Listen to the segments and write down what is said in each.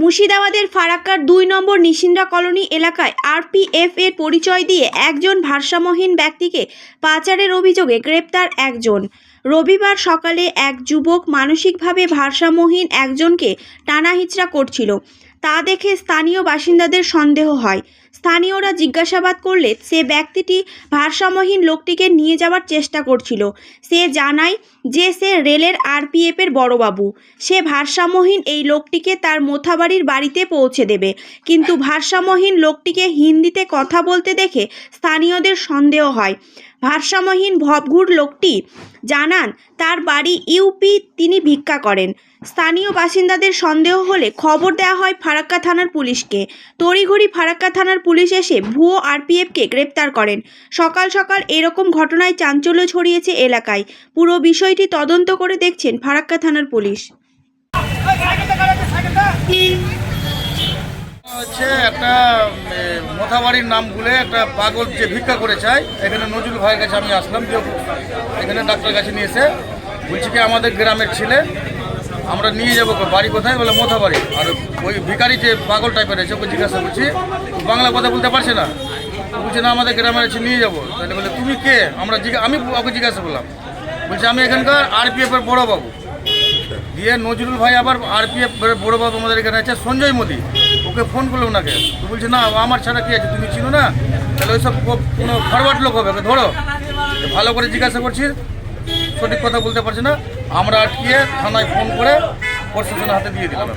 মুর্শিদাবাদের ফারাক্কার দুই নম্বর নিশিন্দা কলোনি এলাকায় আরপিএফ এর পরিচয় দিয়ে একজন ভারসাম্যহীন ব্যক্তিকে পাচারের অভিযোগে গ্রেপ্তার একজন। রবিবার সকালে এক যুবক মানসিকভাবে ভারসাম্যহীন একজনকে টানাহিচড়া করছিল। তা দেখে স্থানীয় বাসিন্দাদের সন্দেহ হয়। স্থানীয়রা জিজ্ঞাসাবাদ করলে সে ব্যক্তিটি ভারসাম্যহীন লোকটিকে নিয়ে যাওয়ার চেষ্টা করছিল। সে জানায় যে সে রেলের আরপিএফের বড়বাবু। সে ভারসাম্যহীন এই লোকটিকে তার মোথাবাড়ির বাড়িতে পৌঁছে দেবে। কিন্তু ভারসাম্যহীন লোকটিকে হিন্দিতে কথা বলতে দেখে স্থানীয়দের সন্দেহ হয়। ভারসাম্যহীন ভবঘুর লোকটি জানান, তার বাড়ি ইউপি, তিনি ভিক্ষা করেন। স্থানীয় বাসিন্দাদের সন্দেহ হলে খবর দেওয়া হয় ফারাক্কা থানার পুলিশকে। তড়িঘড়ি ফারাক্কা থানার পুলিশ এসে ভুয়ো আরপিএফকে গ্রেপ্তার করেন। সকাল সকাল এরকম ঘটনায় চাঞ্চল্য ছড়িয়েছে এলাকায়। পুরো বিষয়টি তদন্ত করে দেখছেন ফারাক্কা থানার পুলিশ। মোথাবাড়ির নাম বলে একটা পাগল যে ভিক্ষা করে চায়, এখানে নজরুল ভাইয়ের কাছে আমি আসলাম, যে এখানে ডাক্তার কাছে নিয়ে এসে বলছি কি, আমাদের গ্রামের ছেলে, আমরা নিয়ে যাব বাড়ি কোথায়? বলে মোথাবাড়ি। আর ওই ভিকারি যে পাগল টাইপের আছে ওকে জিজ্ঞাসা করছি বাংলা কথা বলতে পারছে না। বলছে, না, আমাদের গ্রামের আছে নিয়ে যাব। তাহলে বলে, তুমি কে? আমরা আমি ওকে জিজ্ঞাসা করলাম। বলছে, আমি এখানকার আরপিএফ এর বড় বাবু। দিয়ে নজরুল ভাই আবার আরপিএফ বড় বাবু আমাদের এখানে আছে, সঞ্জয় মোদি। ওকে ফোন করল ওনাকে। তো বলছে না আমার ছাড়া কি আছে? তুমি চিনো না? তাহলে ওইসব কোনো ফরওয়ার্ড লোক হবে ওকে ধরো। ভালো করে জিজ্ঞাসা করছি সঠিক কথা বলতে পারছি না। আমরা আটকিয়ে থানায় ফোন করে প্রশাসনের হাতে দিয়ে দিলাম।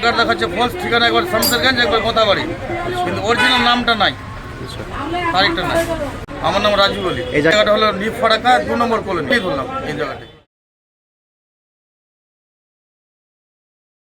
এবার দেখাচ্ছে ফলস ঠিকানা একবার শামসেরগঞ্জ একবার কোথাবাড়ি কিন্তু অরিজিনাল নামটা নাই। তারিখটা নাই। আমার নাম রাজু বলি। এই জায়গাটা হলো নিফ ফারাকা দু নম্বর কলোনি ধরলাম এই জায়গাটা